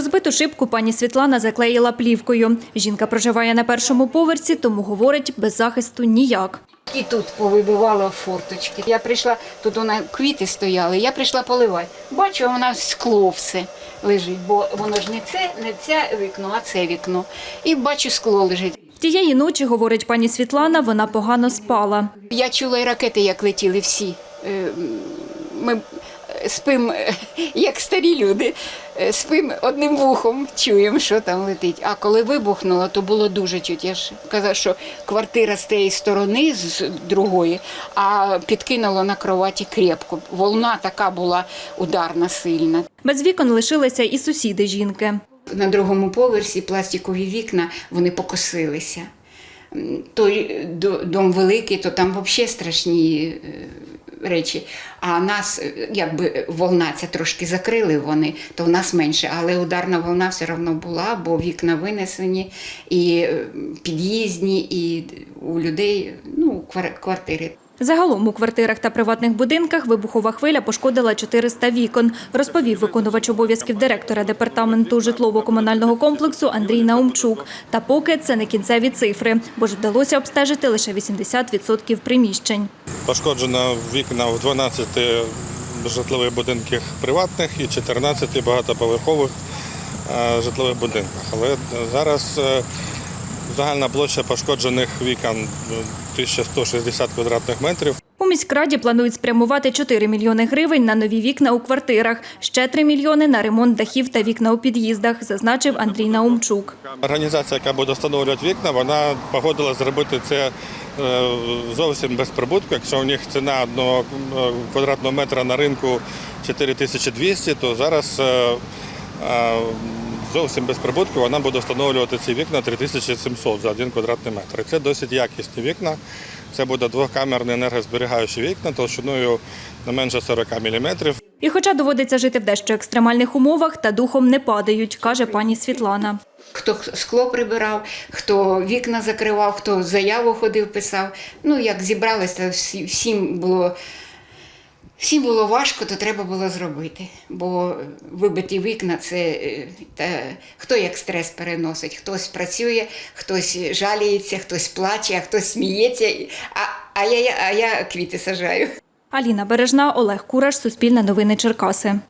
Розбиту шибку пані Світлана заклеїла плівкою. Жінка проживає на першому поверсі, тому говорить, без захисту ніяк. І тут повибивала форточки. Я прийшла, тут вона квіти стояли, я прийшла поливати. Бачу, вона скло все лежить, бо воно ж не це, не це вікно, а це вікно. І бачу, скло лежить. Тієї ночі, говорить пані Світлана, вона погано спала. Я чула і ракети, як летіли всі. Е, Ми спимо, як старі люди, е, спимо одним вухом, чуємо, що там летить. А коли вибухнуло, то було дуже чуть. Я ж казав, що квартира з тієї сторони, з другої, а підкинуло на кроваті крепко. Волна така була ударна, сильна. Без вікон лишилися і сусіди жінки. На другому поверсі пластикові вікна вони покосилися. Той до- дом великий, то там взагалі страшні е, речі. А нас, е, якби волна ця трошки закрили вони, то в нас менше. Але ударна волна все одно була, бо вікна винесені, і під'їздні, під'їзні, і у людей ну, квар- квартири. Загалом у квартирах та приватних будинках вибухова хвиля пошкодила 400 вікон, розповів виконувач обов'язків директора департаменту житлово-комунального комплексу Андрій Наумчук. Та поки це не кінцеві цифри, бо ж вдалося обстежити лише 80% приміщень. Пошкоджено вікна в 12 житлових будинках приватних і 14 багатоповерхових е, житлових будинках. Але зараз е, загальна площа пошкоджених вікон е, 1160 квадратних метрів. У міськраді планують спрямувати 4 мільйони гривень на нові вікна у квартирах, ще 3 мільйони на ремонт дахів та вікна у під'їздах, зазначив Андрій Наумчук. Організація, яка буде встановлювати вікна, вона погодила зробити це е, зовсім без прибутку. Якщо у них ціна одного е, квадратного метра на ринку 4200, то зараз е, е, зовсім без прибутку вона буде встановлювати ці вікна 3700 за один квадратний метр. І Це досить якісні вікна. Це буде двокамерні енергозберігаючі вікна толщиною не менше 40 мм. І хоча доводиться жити в дещо екстремальних умовах, та духом не падають, каже пані Світлана. Хто скло прибирав, хто вікна закривав, хто заяву ходив, писав. Ну, як зібралися, всім було, всім було важко, то треба було зробити. Бо вибиті вікна це е, та, хто як стрес переносить. Хтось працює, хтось жаліється, хтось плаче, а хтось сміється, а, а, я, а я квіти сажаю. Аліна Бережна, Олег Кураш, Суспільне новини Черкаси.